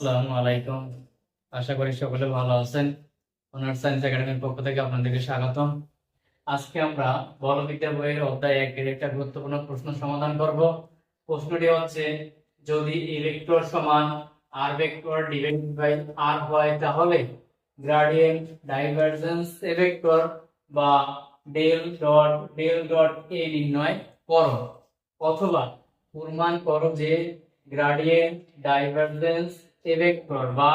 আসসালামু আশা করি সকলে ভালো আছেন। অনার্স সায়েন্স একাডেমির পক্ষ থেকে আপনাদেরকে স্বাগতম। আজকে আমরা বলবিদ্যা বইয়ের অধ্যায় একের একটা গুরুত্বপূর্ণ প্রশ্ন সমাধান করব। প্রশ্নটি হচ্ছে, যদি ইলেকট্রন সমান R vector divided by R হয়, তাহলে গ্রেডিয়েন্ট ডাইভারজেন্স এ ভেক্টর বা del dot del dot A নির্ণয় করো। অথবা প্রমাণ করো যে গ্রেডিয়েন্ট ডাইভারজেন্স এ ভেক্টর বা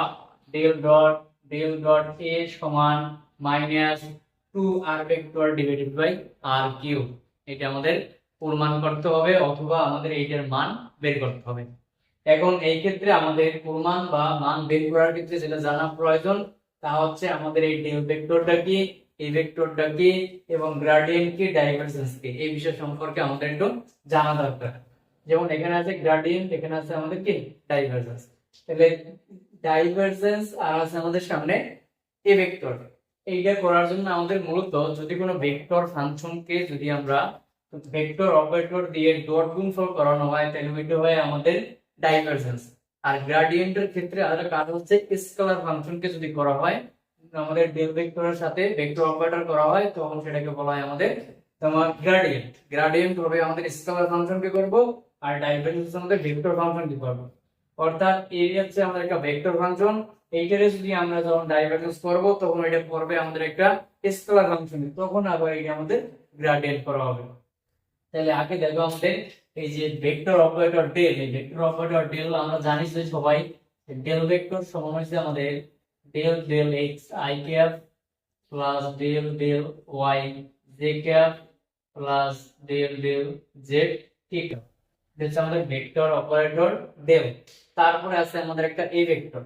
del dot del dot A সমান minus two R vector divided by R cube এটা আমাদের প্রমাণ করতে হবে অথবা আমাদের এইটার মান বের করতে হবে। এখন এই ক্ষেত্রে আমাদের প্রমাণ বা মান বের করার ক্ষেত্রে যেটা জানা প্রয়োজন, তা হচ্ছে আমাদের এই ডেল ভেক্টরটা কি, এই ভেক্টরটা কি এবং গ্রেডিয়েন্ট কি ডাইভারজেন্স কি, এই বিষয় সম্পর্কে আমাদের একটু জানা দরকার। যেমন এখানে আছে গ্রেডিয়েন্ট এখানে আছে আমাদের কি? ডাইভারজেন্স তাহলে ডাইভারজেন্স আর আছে আমাদের সামনে এ ভেক্টর এইটা করার জন্য আমাদের মূলত যদি কোনো ভেক্টর ফাংশনকে যদি আমরা ভেক্টর অপারেটর দিয়ে ডট গুণফল করানো হয়, তাহলে ওইটা হয় আমাদের ডাইভারজেন্স আর গ্রেডিয়েন্টের ক্ষেত্রে আরেকটা কাজ হচ্ছে স্কেলার ফাংশনকে যদি করা হয়, আমাদের ডেল ভেক্টরের সাথে ভেক্টর অপারেটর করা হয়, তখন সেটাকে বলা হয় আমাদের তোমার গ্রেডিয়েন্ট গ্রেডিয়েন্ট হবে আমাদের স্কেলার ফাংশনকে করব, আর ডাইভারজেন্স আমাদের ভেক্টর ফাংশনকে করব। অর্থাৎ এরিয়া হচ্ছে আমাদের একটা ভেক্টর ফাংশন এইটারে যদি আমরা যখন ডাইভারজেন্স করব, তখন এটা পড়বে আমাদের একটা স্কেলার ফাংশন তখন আবার এটা আমাদের গ্রেডিয়েন্ট করা হবে। তাহলে আগে দেখো আমাদের এই যে ভেক্টর অপারেটর ডেল এই ভেক্টর অপারেটর ডেল আমরা জানি যে সবাই ডেল ভেক্টর সমান হচ্ছে আমাদের del del X I cap plus del del Y J cap plus del del Z T cap হচ্ছে আমাদের ভেক্টর অপারেটর ডেল তারপরে আছে আমাদের একটা এ ভেক্টর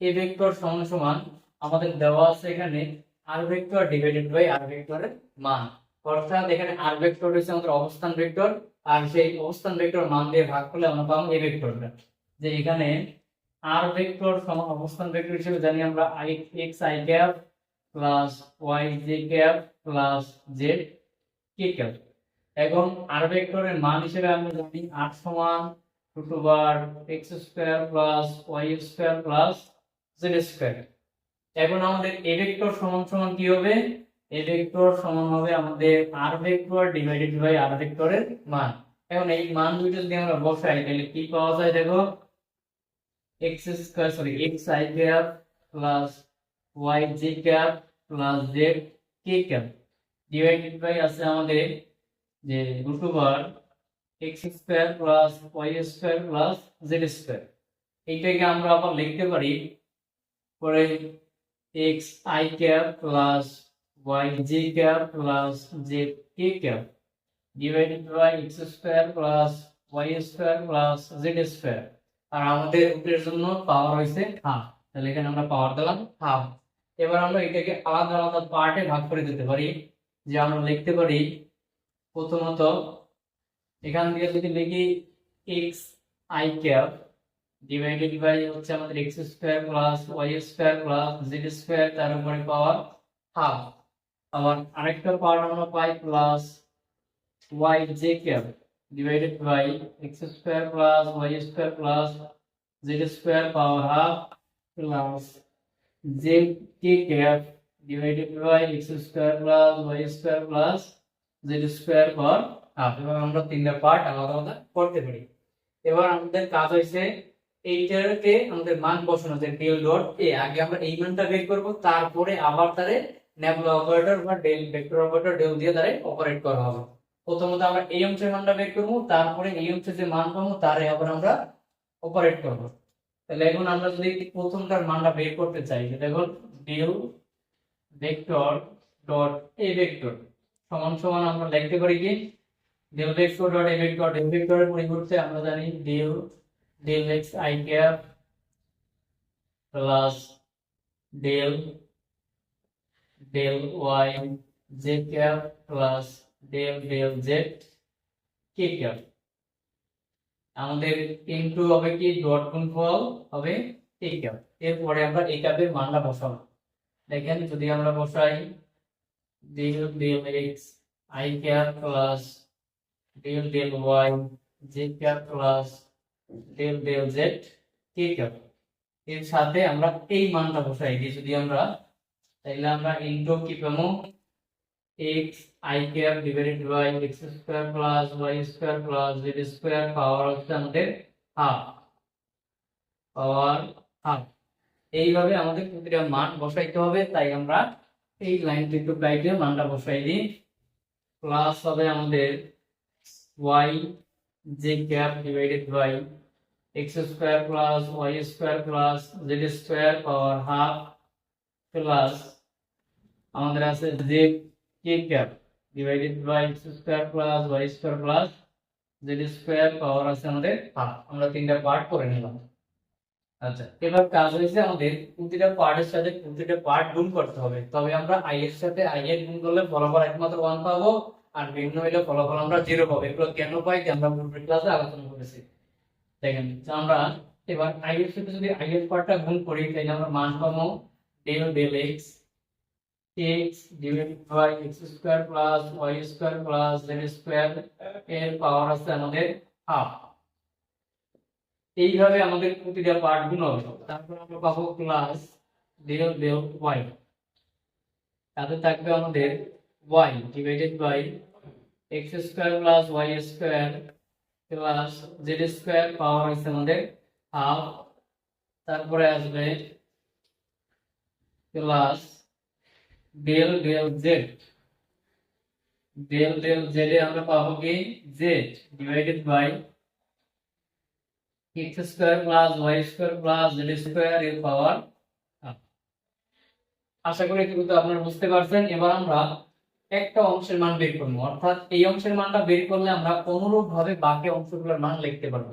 এ ভেক্টর সমান সমান আমাদের দেওয়া আছে এখানে R vector divided by R ভেক্টরের মান। অর্থাৎ এখানে আর ভেক্টর হচ্ছে আমাদের অবস্থান ভেক্টর আর সেই অবস্থান ভেক্টর মান দিয়ে ভাগ করলে আমরা পাবো এ ভেক্টরটা যে এখানে আর ভেক্টর সমান অবস্থান ভেক্টর হিসেবে জানি আমরা I X I cap plus Y J cap plus Z K cap এখন আর ভেক্টরের মান হিসেবে আমরা জানি আর সমান টু বার X square plus Y square plus Z square এখন আমাদের এ ভেক্টর সমান সমান কি হবে? এ ভেক্টর সমান হবে আমাদের R vector divided by R ভেক্টরের মান। এখন এই মান দুইটা যদি আমরা বসাই, তাহলে কি পাওয়া যায় দেখো? X square sorry X I cap plus Y J cap plus Z K cap divided by আছে আমাদের যে root over X square plus Y square plus Z square এইটাকে আমরা আবার লিখতে পারি, পরে X I cap plus Y J cap plus Z K cap divided by X square plus Y square plus Z square আর আমাদের রুটের জন্য পাওয়ার হয়েছে হাফ তাহলে এখানে আমরা পাওয়ার দিলাম হাফ এবার আমরা এটাকে আলাদা আলাদা পার্টে ভাগ করে দিতে পারি। যে আমরা লিখতে পারি প্রথমত, এখান থেকে যদি লিখি X I cap divided by হচ্ছে আমাদের X square plus Y square plus Z square তার উপরে পাওয়ার হাফ আবার আরেকটা পাওয়ার আমরা পাই plus Y J cap divided by x square plus y square plus z square power half plus z k cap divided by x square plus y square plus z square power half. এবং আমরা তিনটা part আলাদা আলাদা করতে পারি। এবার আমাদের কাজ হয়েছে এইটাকে আমাদের মান বসানো, যে ডেল ডট এ আগে আমরা এই মানটা বের করব, তারপরে আবার তারে নেবুলা অপারেটর বা ডেল ভেক্টর অপারেটর ডেল দিয়ে তারে অপারেট করা হবে। প্রথমত আমরা এই অংশের মানটা বের করব, তারপরে এই অংশের যে মান পাবো, তারে আবার আমরা অপারেট করব। তাহলে এখন আমরা যদি প্রথমটার মানটা বের করতে চাই, দেখুন del vector dot A vector সমান সমান আমরা লিখতে পারি কি? Del vector dot A vector del ভেক্টরের পরিবর্তে আমরা জানি del del X I cap plus del del Y J cap plus del del Z K cap আমাদের ইনটু হবে কি? ডট গুণফল হবে কে ক্যাপ এরপরে আমরা এই ক্যাপের মানটা বসাবো। দেখেন যদি আমরা বসাই del del X I cap plus del del Y J cap plus del del Z K cap এর সাথে আমরা এই মানটা বসাই দিই। যদি আমরা তাহলে আমরা ইন্টু কি পাবো? X I cap divided by X square plus Y square plus Z square power হচ্ছে আমাদের হাফ পাওয়ার হাফ এইভাবে আমাদের প্রতিটা মান বসাইতে হবে। তাই আমরা এই লাইনটা একটু গাইডে মানটা বসাই দিই। প্লাস হবে আমাদের Y J cap divided by X square plus Y square plus Z square power half plus আমাদের আছে J K cap divided by X square plus Y square plus Z square power আছে আমাদের half আমরা তিনটা part করে নিলাম। আচ্ছা এবার কাজ হয়েছে আমাদের প্রতিটা পার্টের সাথে প্রতিটা পার্ট গুণ করতে হবে। তবে আমরা আই এর সাথে আই এর গুণ করলে ফলাফল একমাত্র ওয়ান পাবো আর ভিন্ন হইলে ফলাফল আমরা জিরো পাবো। এগুলো কেন পাই আমরা ক্লাসে আলোচনা করেছি। দেখেন আমরা এবার আই এর সাথে যদি আই এর পার্টটা গুণ করি, তাহলে আমরা মান পাবো del del X X divided by X square plus Y square plus Z square এর পাওয়ার আছে আমাদের হাফ এইভাবে আমাদের প্রতিটা পার্ট গুণ হবে। তারপর আমরা পাবো প্লাস ডেল ডেল ওয়াই তাতে থাকবে আমাদের Y divided by X square plus Y square plus Z square power হচ্ছে আমাদের হাফ তারপরে আসবে plus del del Z del del Z আমরা পাবো কি? Z divided by X square plus Y square plus Z square এর power আশা করি কিন্তু আপনারা বুঝতে পারছেন। এবার আমরা একটা অংশের মান বের করব। অর্থাৎ এই অংশের মানটা বের করলে আমরা অনুরূপ ভাবে বাকি অংশগুলোর মান লিখতে পারব।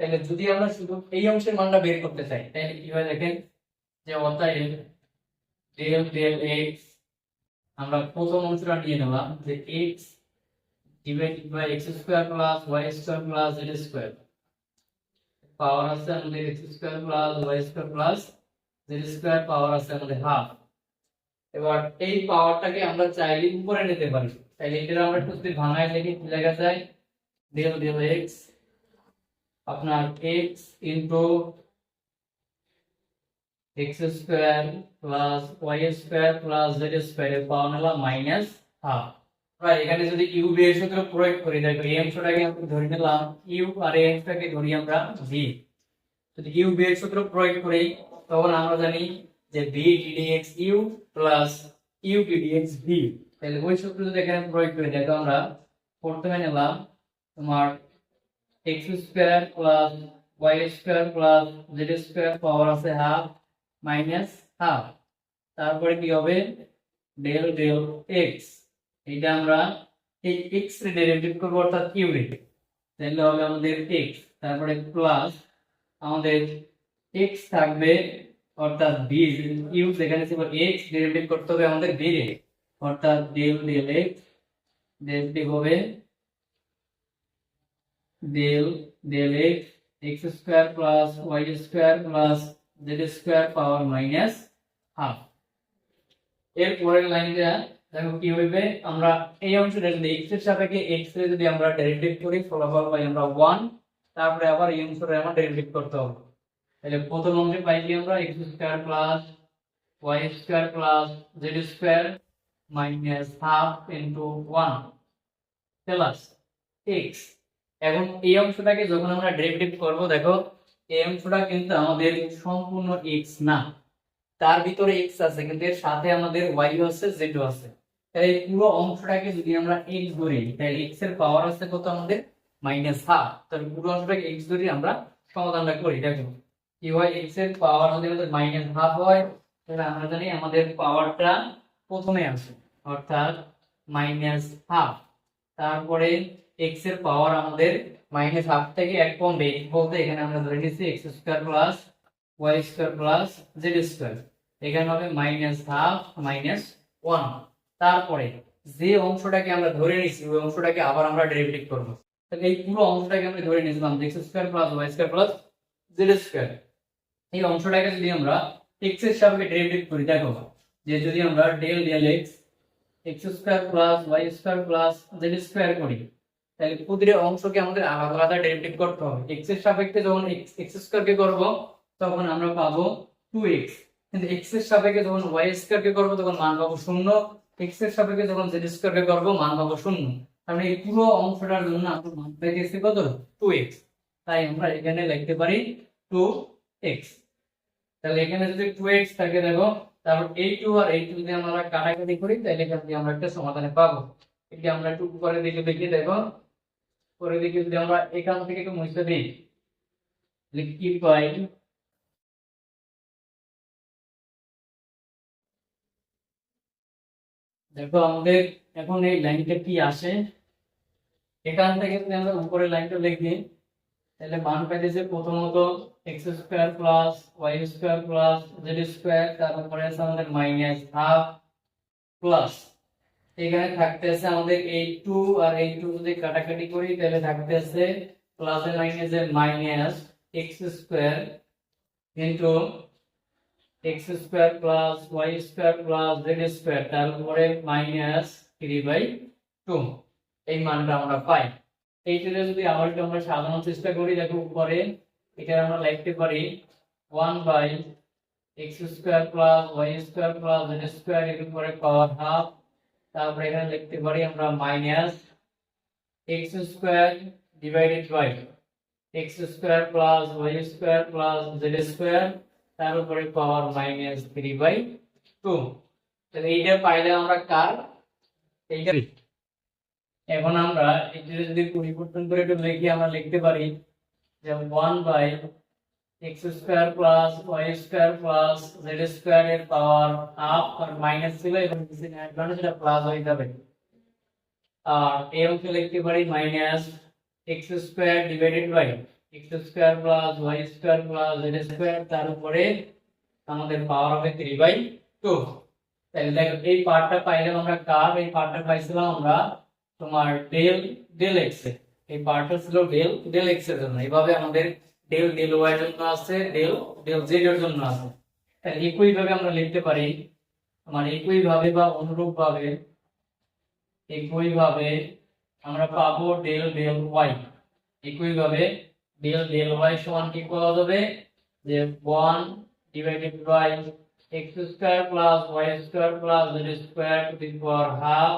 তাহলে যদি আমরা শুধু এই অংশের মানটা বের করতে চাই তাহলে কীভাবে দেখেন যে অতএব ডেল ডেল এক্স আমরা প্রথম অংশটা নিয়ে নিলাম যে X divided by X square plus Y square plus Z square power আছে আমাদের X square plus Y square plus Z square power আছে আমাদের হাফ এবার এই পাওয়ারটাকে আমরা চাইলে উপরে নিতে পারি। তাইলে এটা আমরা একটু যদি ভাঙায় লিখি কি লেখা যায়? ডেল ডেল এক্স আপনার X into X square plus Y square plus Z square এর পাওয়ার নিলাম মাইনাস হাফ আমরা এখানে যদি ইউ বি এর সূত্র প্রয়োগ করি, দেখো এই অংশটাকে আমরা ধরে নিলাম ইউ আর এই অংশটাকে ধরি আমরা ভি যদি ইউ বি এর সূত্র প্রয়োগ করি, তখন আমরা জানি যে V DDX U plus U DDX V তাহলে ওই সূত্র যদি এখানে প্রয়োগ করি, দেখো আমরা প্রথমে নিলাম তোমার X square plus Y square plus Z square power আছে হাফ মাইনাস হাফ তারপরে কি হবে? ডেল ডেল এক্স এটা আমরা এই এক্সের ডেরিভেটিভ করব, অর্থাৎ ইউ রে তাহলে হবে আমাদের এক্স তারপরে প্লাস আমাদের এক্স থাকবে, অর্থাৎ বি ইউ যেখানে ছিল এক্স ডেরিভেটিভ করতে হবে আমাদের বি রে অর্থাৎ ডেল ডেল এক্স ডেরিভেটিভ হবে del del X X square plus Y square plus Z square power minus half এর পরের লাইনটা দেখো কি হইবে? আমরা এই অংশটা যদি x এর সাপেক্ষে x এর যদি আমরা ডেরিভেটিভ করি, ফলাফল পাই আমরা 1 তারপরে আবার এই অংশটা আমরা ডেরিভেটিভ করতে হবে। তাহলে প্রথম অংশে পাই কি আমরা x square plus y square plus z square minus half into 1 plus x এখন এই অংশটাকে যখন আমরা ডেরিভেটিভ করব, দেখো, এই অংশটা কিন্তু আমাদের সম্পূর্ণ x না। তার ভিতরে x আছে, কিন্তু এর সাথে আমাদের y আছে, z আছে। তাহলে পুরো অংশটাকে যদি আমরা x ধরি, তাহলে x এর পাওয়ার আছে কত আমাদের? মাইনাস হাফ তাহলে পুরো অংশটাকে x ধরি আমরা সমাধানটা করি। দেখো, কি হয়? x এর পাওয়ার আমাদের মাইনাস হাফ হয়, তাহলে আমরা জানি আমাদের পাওয়ারটা প্রথমে আসে অর্থাৎ মাইনাস হাফ তারপরে x এর পাওয়ার আমাদের মাইনাস হাফ থেকে এক কমবে। বলতে এখানে আমরা ধরে নিচ্ছি X square plus Y square plus Z square এখানে হবে মাইনাস হাফ মাইনাস ওয়ান তারপরে যে অংশটাকে আমরা ধরে নিয়েছি ওই অংশটাকে আবার আমরা ডেরিভেটিভ করব। তাহলে এই পুরো অংশটাকে আমরা ধরে নিয়েছিলাম X square plus Y square plus Z square এই অংশটাকে যদি আমরা এক্সের সাপেক্ষে ডেরিভেটিভ করি, দেখো, যে যদি আমরা del del X X square plus Y square plus Z square করি, তাহলে প্রতিটা অংশকে আমাদের আলাদা আলাদা ডেরিভেটিভ করতে হবে। এক্সের সাপেক্ষে যখন এক্স স্কোয়ার কে করব, তখন আমরা পাবো টু এক্স কিন্তু এক্সের সাপেক্ষে যখন ওয়াই স্কোয়ার কে করব, তখন মান পাবো শূন্য। এক্সের সাপেক্ষে যখন জেড স্কোয়ার কে করব, মান পাবো শূন্য। কারণ এই পুরো অংশটার জন্য আমরা মান পেয়েছি কত? টু এক্স তাই আমরা এখানে লিখতে পারি টু এক্স তাহলে এখানে যদি টু এক্স থাকে, দেখো তারপর এই টু আর এই টু যদি আমরা কাটাকাটি করি, তাহলে এখান থেকে আমরা একটা সমাধানে পাবো। এটি আমরা একটু করে দিকে দেখি, দেখো। করে দিকে যদি আমরা এখান থেকে একটু মুছে দিই কি পাই দেখো আমাদের এখন এই লাইনটা কি আসে? এখান থেকে যদি আমরা উপরের লাইনটা লিখি, তাহলে মান পাইতেছে প্রথমত X square plus Y square plus Z square তারপরে আছে আমাদের মাইনাস হাফ প্লাস এখানে থাকতেছে আমাদের এই টু আর এই টু যদি কাটাকাটি করি, তাহলে থাকতেছে প্লাস এর মাইনাস এর minus X square into X square plus Y square plus Z square তারপরে মাইনাস থ্রি বাই টু এই মানটা আমরা পাই। এইটাকে যদি আবার একটু আমরা সাজানোর চেষ্টা করি, দেখো উপরে এটা আমরা লিখতে পারি one by X square plus Y square plus Z square এর উপরে পাওয়ার হাফ তারপরে এখানে লিখতে পারি আমরা minus X square divided by X square plus Y square plus Z square তার উপরে power minus three by two তাহলে এইটা পাইলে আমরা কার? এইটা এখন আমরা এটা যদি পরিবর্তন করে একটু লিখি আমরা লিখতে পারি যে one by X square plus Y square plus Z square এর পাওয়ার হাফ আর মাইনাস ছিল এবং এটা প্লাস হয়ে যাবে। আর অংশ লিখতে পারি minus X square divided by square plus Y square plus square তার উপরে আমাদের পাওয়ার হবে দেখো, এই পার্টটা আমরা এই পাইছিলাম আমরা তোমার ডেল ডেল এই পার্টটা ছিল ডেল ডেল আমাদের ডেল ডেল ওয়াই জন্য আছে ডেল জন্য আছে। একই ভাবে আমরা লিখতে পারি আমার একই ভাবে বা অনুরূপ ভাবে একই ভাবে আমরা পাবো ডেল ডেল ওয়াই একই ভাবে ডেল ডেল ওয়াই সমান কি করা যাবে? যে one divided by X square plus Y square plus Z square to the power half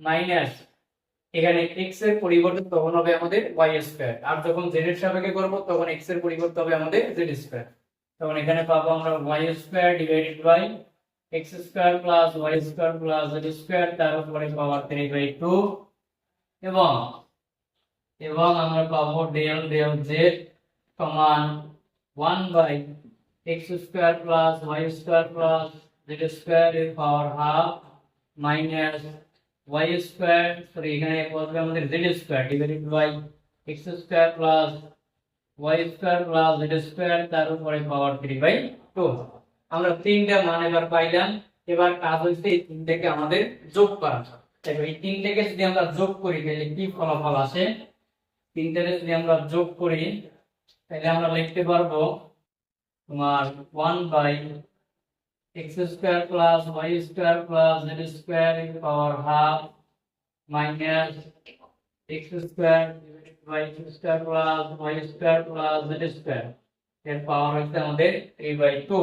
minus এখানে x এর পরিবর্তন তখন হবে আমাদের y স্কয়ার আর যখন z এর সাপেক্ষে করব, তখন x এর পরিবর্তন হবে আমাদের z স্কয়ার তখন এখানে পাবো আমরা y square divided by x square plus y square plus z square তার উপরে পাওয়ার 3 বাই 2 এবং এবং আমরা পাবো ডেল ডেল z সমান 1 by x square plus y square plus z square এর power half minus y square sorry এখানে বলবে আমাদের z square divided by x square plus y square plus z square তার উপরে পাওয়ার 3 বাই 2 আমরা তিনটা মান এবার পাইলাম, এবার কাজ হচ্ছে এই তিনটাকে আমাদের যোগ করা। দেখো, এই তিনটাকে যদি আমরা যোগ করি, তাহলে কি ফলাফল আসে? তিনটাকে যদি আমরা যোগ করি তাহলে আমরা লিখতে পারব তোমার 1 by y square plus z square in the power half minus x square divided by x square plus y square plus z square এর পাওয়ার হচ্ছে আমাদের 3 বাই 2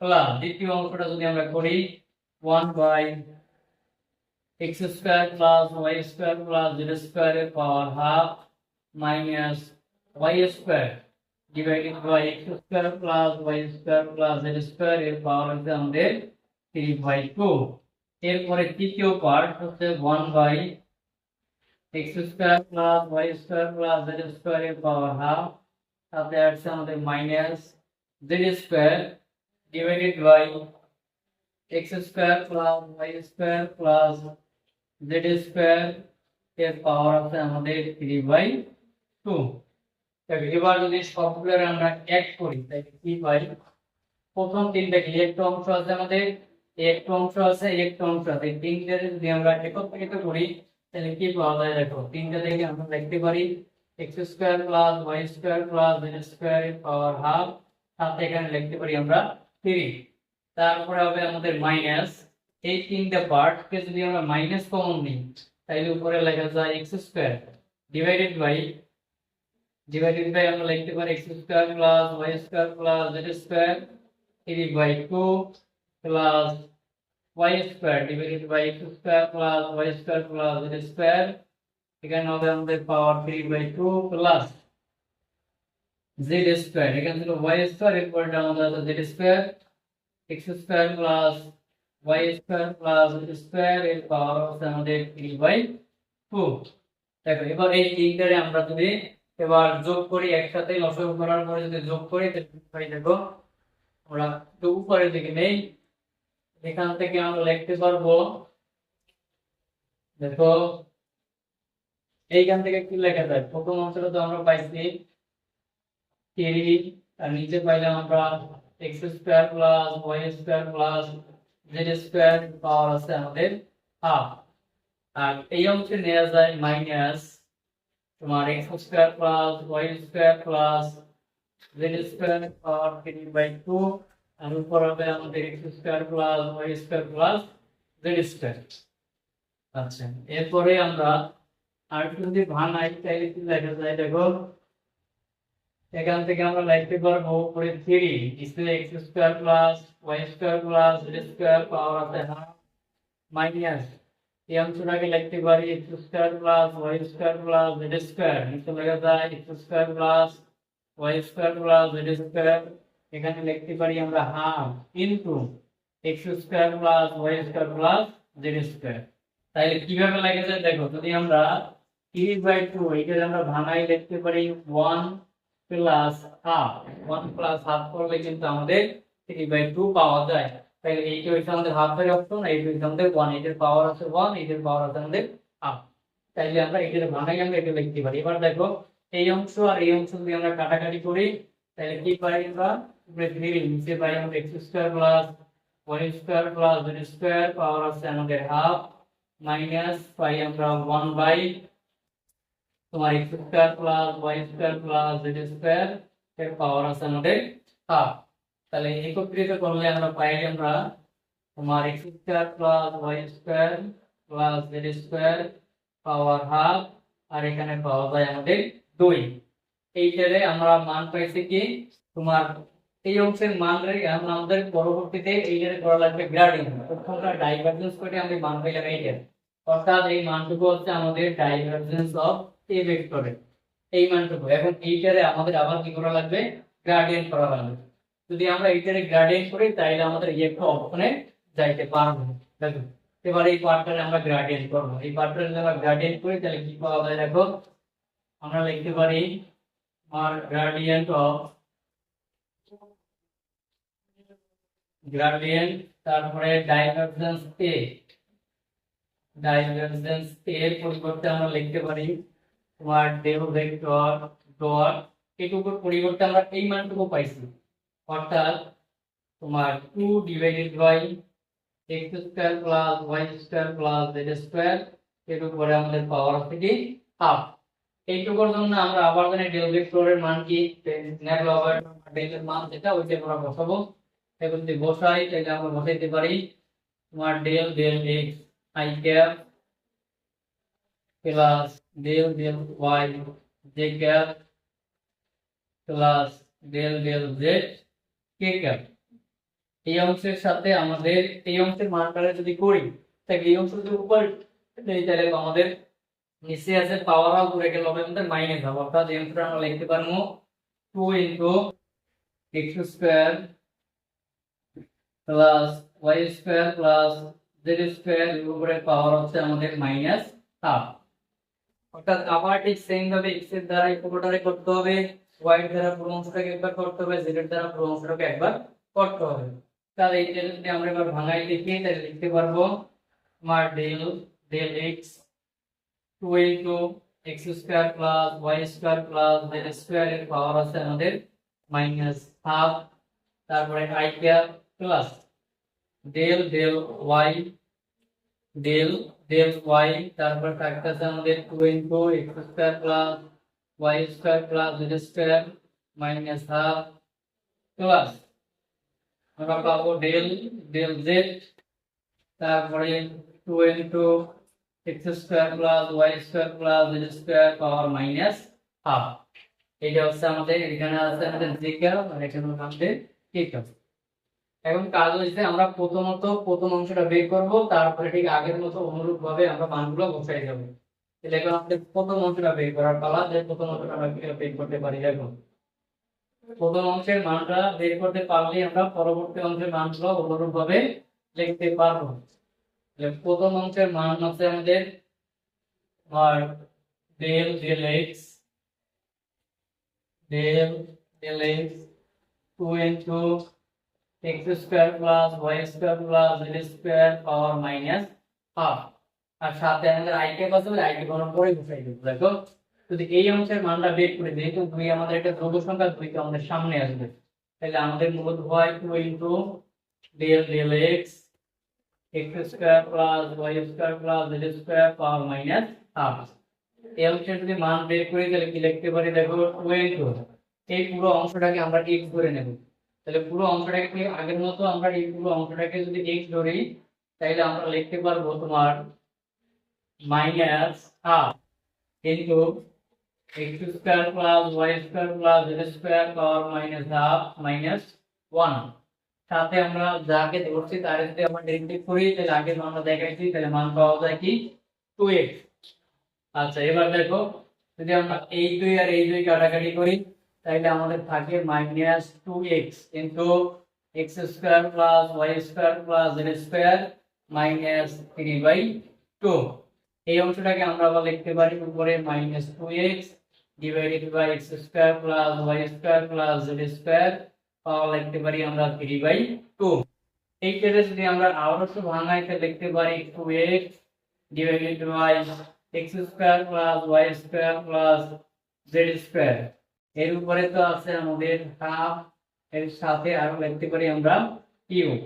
প্লাস দ্বিতীয় অংশটা যদি আমরা করি 1 by square plus y square plus z square এর power half minus y square divided by x square plus y square plus z square এর পাওয়ার হচ্ছে আমাদের 3 বাই 2 এরপরে তৃতীয় পার্ট হচ্ছে 1 by x square plus y square plus z square এর power half তাতে আসছে আমাদের minus z square divided by x square plus y square plus z square এর পাওয়ার হচ্ছে আমাদের 3 বাই 2 দেখো, এবার যদি সবগুলোর আমরা এক করি তাহলে কি পাই প্রথম তিনটা কি? একটা অংশ আছে আমাদের একটা অংশ আছে একটা অংশ আছে। তিনটে যদি আমরা একত্রিত করি তাহলে কি পাওয়া যায়? দেখো তিনটা থেকে আমরা লিখতে পারি X square plus Y square plus Z square power half সাথে এখানে লিখতে পারি আমরা থ্রি তারপরে হবে আমাদের মাইনাস এই তিনটা পার্টকে যদি আমরা মাইনাস কমন নিই তাহলে উপরে লেখা যায় X square divided by divided by আমরা লিখতে পারি X square plus Y square plus Z square three by two plus Y square divided by X square plus Y square plus Z square এখানে হবে আমাদের power three by two plus Z square এখানে ছিল Y square এরপরে আমাদের আছে Z square X square plus Y square plus Z square এর power হচ্ছে আমাদের থ্রি বাই টু দেখো এবার এই তিনটারে আমরা যদি এবার যোগ করি একসাথে লসগু করার পরে যদি যোগ করি, তাহলে দেখো, আমরা একটু উপরের দিকে নেই। এখান থেকে আমরা লিখতে পারব, দেখো, এইখান থেকে কি লেখা যায়? প্রথম অংশটা তো আমরা পাইছি থ্রি আর নিচে পাইলাম আমরা X square plus Y square plus Z square power আছে আমাদের হাফ। আর এই অংশে নেওয়া যায় মাইনাস তোমার x square plus y square plus z square power three by two আর উপর হবে আমাদের x square plus y square plus z square আচ্ছা এরপরে আমরা আর যদি ভাঙাই, তাহলে কি লেখা যায়? দেখো, এখান থেকে আমরা লিখতে পারব উপরে থ্রি নিচে x square plus y square plus z square power আছে হাফ মাইনাস এই অংশটাকে লিখতে পারি x square plus y square plus z square নিচে লেখা যায় x square plus y square plus z square এখানে লিখতে পারি আমরা half into x square plus y square plus z square তাহলে কীভাবে লেখা যায় দেখো, যদি আমরা থ্রি বাই টু এটা আমরা ভাঙাই লিখতে পারি one plus half one plus half করলে কিন্তু আমাদের থ্রি বাই টু পাওয়া যায়। তাহলে এইটা হচ্ছে আমাদের হাফের অপশন এইটা আমাদের ওয়ান এটার পাওয়ার আছে ওয়ান এটার পাওয়ার আছে আমাদের হাফ তাইলে আমরা এটার ভাঙাই আমরা এটা লিখতে পারি। এবার দেখো, এই অংশ আর এই অংশ যদি আমরা কাটাকাটি করি, তাহলে কি পাই আমরা? Square plus y square plus z square power আছে আমাদের হাফ মাইনাস পাই আমরা ওয়ান বাই তোমার x square plus y square plus z square এর পাওয়ার আছে আমাদের হাফ তাহলে একত্রিত করলে আমরা পাই আমরা তোমার x square plus y square plus z square power half আর এখানে পাওয়া যায় আমাদের দুই। এইটারে আমরা মান পাইছি কি? তোমার এই অংশের মান আমরা আমাদের পরবর্তীতে এইটারে করা লাগবে গ্রেডিং প্রথমটা ডাইভারজেন্স করে আমরা মান পাইলাম এইটার অর্থাৎ এই মানটুকু হচ্ছে আমাদের ডাইভারজেন্স অফ এ ভেক্টরের এই মানটুকু। এখন এইটারে আমাদের আবার কি করা লাগবে? গ্রেডিয়েন্ট করা লাগবে। যদি আমরা এইটারে গ্রেডিয়েন্ট করি তাহলে আমাদের এই একটা অপশনে যাইতে পারব। দেখো, এবার এই পার্টটারে আমরা গ্রেডিয়েন্ট করব। এই পার্টটারে যদি আমরা গ্রেডিয়েন্ট করি, তাহলে কি পাওয়া যায় দেখো? আমরা লিখতে পারি আর গ্রেডিয়েন্ট অফ গ্রেডিয়েন্ট তারপরে ডাইভারজেন্স এ ডাইভারজেন্স এর পরিবর্তে আমরা লিখতে পারি, তোমার ডেল ভেক্টর ডট এটুকুর পরিবর্তে আমরা এই মানটুকু পাইছি। অর্থাৎ তোমার two divided by x square plus y square plus z square এটুকু পরে আমাদের পাওয়ার থেকে হাফ এইটুকুর জন্য আমরা আবার জানি ডেল ভেক্টরের মান কি? নেট ওভার ডেলের মান যেটা ওইটা আমরা বসাবো। এখন যদি বসাই, তাহলে আমরা বসাইতে পারি তোমার del del x i cap plus del del y j cap plus del del z k cap এই অংশের সাথে আমাদের, এই অংশের মানটা যদি করি, তাহলে এই অংশ যদি উপর নেই তাহলে আমাদের নিচে আছে পাওয়ার অফ রেখে লবে আমাদের মাইনাস হবে অর্থাৎ এই অংশটা আমরা লিখতে পারব two into x square plus y square plus z square উপরে পাওয়ার হচ্ছে আমাদের মাইনাস হাফ অর্থাৎ আবার ঠিক সেম ভাবে এক্সের দ্বারা এই পুরোটারে করতে হবে। ওয়াই এর দ্বারা পুরো অংশটাকে একবার করতে হবে জেড এর দ্বারা পুরো অংশটাকে একবার করতে হবে। তাহলে এইটা যদি আমরা এবার ভাঙাই লিখি তাহলে লিখতে পারব তোমার del del x two into x square plus y square plus z square এর পাওয়ার আছে আমাদের মাইনাস হাফ তারপরে i cap plus del del y del del y তারপর থাকতেছে আমাদের two into x square plus y square plus z square minus half plus আমরা পাবো del del z তারপরে two into x square plus y square plus z square power minus half এটা হচ্ছে আমাদের, এখানে আছে আমাদের জি ক্যাপ আর এখানে আমাদের কে ক্যাপ এখন কাজ হচ্ছে আমরা প্রথমত প্রথম অংশটা বের করব, তারপরে ঠিক আগের মতো অনুরূপ ভাবে আমরা মানগুলো বসাই যাব তাহলে এখন আমাদের প্রথম অংশটা বের করার পালা যে প্রথম অংশটা আমরা বের করতে পারি? এখন প্রথম অংশের মানটা বের করতে পারলে আমরা পরবর্তী অংশের মানগুলো অনুরূপ ভাবে লিখতে পারব। প্রথম অংশের মান হচ্ছে আমাদের আর মাইনাস হাফ আর সাথে আমাদের আইকে কত হবে আইকে গণনা করে বসাই দেবো দেখো, যদি এই অংশের মানটা বের করে যেহেতু দুই আমাদের একটা ধ্রুব সংখ্যা দুইকে আমাদের সামনে আসবে। তাহলে আমাদের মূলত হয় two into del del x x square plus y square plus z square power minus half এই অংশের যদি মান বের করে, তাহলে কি লিখতে পারি? দেখো টু ইন্টু এই পুরো অংশটাকে আমরা এক্স ধরে নেব। তাহলে পুরো অংশটাকে আগের মতো আমরা এই পুরো অংশটাকে যদি এক্স ধরি, তাহলে আমরা লিখতে পারব তোমার minus half into x square plus y square plus z square power minus half minus one সাথে আমরা যাকে ধরছি তার যদি আমরা ডেরিভেটিভ করি, তাহলে আগের মানটা দেখাইছি, তাহলে মান পাওয়া যায় কি? টু এক্স আচ্ছা এবার দেখো, যদি আমরা এই দুই আর এই দুই কাটাকাটি করি, তাহলে আমাদের থাকে minus two x into x square plus y square plus z square minus three by two এই অংশটাকে আমরা আবার লিখতে পারি উপরে minus two x divided by x square plus y square plus z square পাওয়া লিখতে পারি আমরা থ্রি বাই টু এইটারে যদি আমরা আরও একটু ভাঙাই লিখতে পারি two x divided by x square plus y square plus z square এর উপরে তো আছে আমাদের হাফ এর সাথে আরও লিখতে পারি আমরা কিউব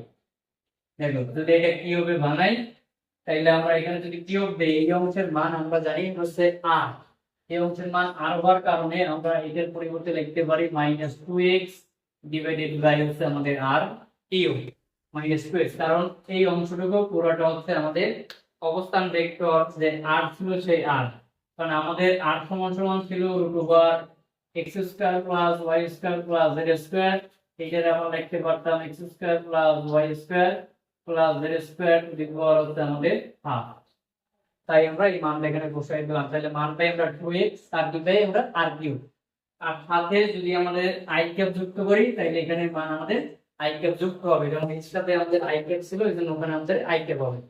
দেখো, যদি এটা কিউবে বানাই তাইলে আমরা এখানে যদি কিউব দেই, এই অংশের মান আমরা জানি হচ্ছে আর এই অংশের মান আর হওয়ার কারণে আমরা এটার পরিবর্তে লিখতে পারি minus two x divided by হচ্ছে আমাদের r cube minus two x কারণ এই অংশটুকু পুরোটা হচ্ছে আমাদের অবস্থান ভেক্টর যে আর ছিল সেই আর কারণ আমাদের আর সমান সমান ছিল root over x square plus y square plus z square এইটার আমরা লিখতে পারতাম x square plus y square plus z square to the power হচ্ছে আমাদের হাফ তাই আমরা এই মানটা এখানে বসাই দিলাম। তাহলে মানটাই আমরা টু এক্স আর দুটাই আমরা আর কিউব। আর সাথে যদি আমাদের আই ক্যাপ যুক্ত করি, তাহলে এখানে মান আমাদের আই ক্যাপ যুক্ত হবে। যেমন এর আমাদের আই ক্যাপ ছিল, এই জন্য ওখানে আমাদের আই ক্যাপ হবে।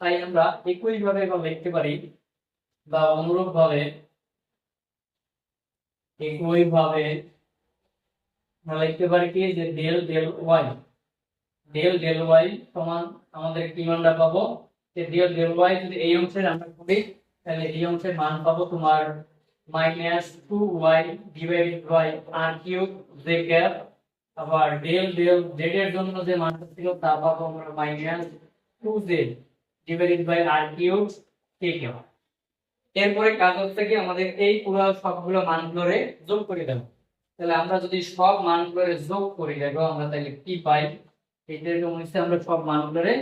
তাই আমরা একই ভাবে এবার লিখতে পারি বা অনুরূপ ভাবে একই ভাবে লিখতে পারি কি? যে del del y del del y সমান আমাদের কি মানটা পাবো? যে ডেল ডেল ওয়াই যদি এই অংশের আমরা করি, তাহলে এই অংশের মান পাবো তোমার minus two y divided by r cube j cap আবার ডেল ডেল জেড এর জন্য যে মানটা ছিল, তা পাবো আমরা minus two z divided by r cube k cap এরপরে কাজ হচ্ছে কি, আমাদের এই পুরো সবগুলো মানগুলোরে যোগ করে দেবো। তাহলে আমরা যদি সব মানগুলোরে যোগ করি দেখো আমরা তাহলে কি পাই? আমরা সব মানগুলোরে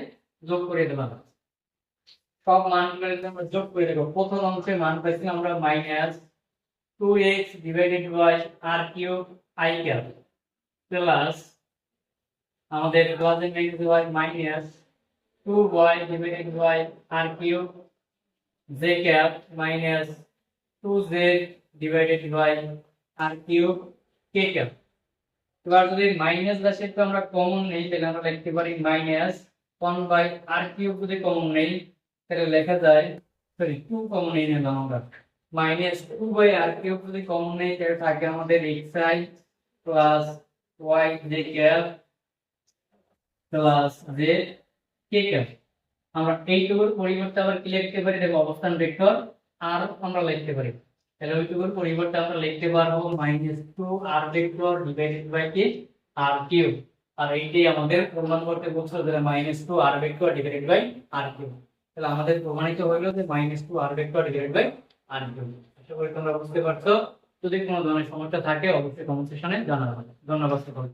যোগ করে দেবো সব মানগুলোরে আমরা যোগ করে দেবো প্রথম অংশের মান পাইছি আমরা minus two x divided by r cube i cap plus আমাদের dozen by minus two y divided by r cube j cap minus two z divided by r cube k cap এবার যদি মাইনাস রাশি তো আমরা common নেই, তাহলে আমরা লিখতে পারি minus one by r cube যদি কমন নেই, তাহলে লেখা যায় সরি টু কমন নেই নিলাম আমরা। Minus two by r cube যদি কমন নেই, তাহলে থাকে আমাদের x i plus y j cap plus j k cap আমরা এইটুকুর পরিবর্তে আবার কি লিখতে পারি? দেখো, অবস্থান ভেক্টর আর আমরা লিখতে পারি। তাহলে ওইটুকুর পরিবর্তে আমরা লিখতে পারব minus two r vector divided by কি আর কিউব আর এইটাই আমাদের প্রমাণ করতে বলছো যে minus two r vector divided by r cube তাহলে আমাদের প্রমাণিত হইল যে minus two r vector divided by r cube আশা করি তোমরা বুঝতে পারছ। যদি কোনো ধরনের সমস্যা থাকে, অবশ্যই কমেন্ট সেকশনে জানাবে। ধন্যবাদ সকলকে।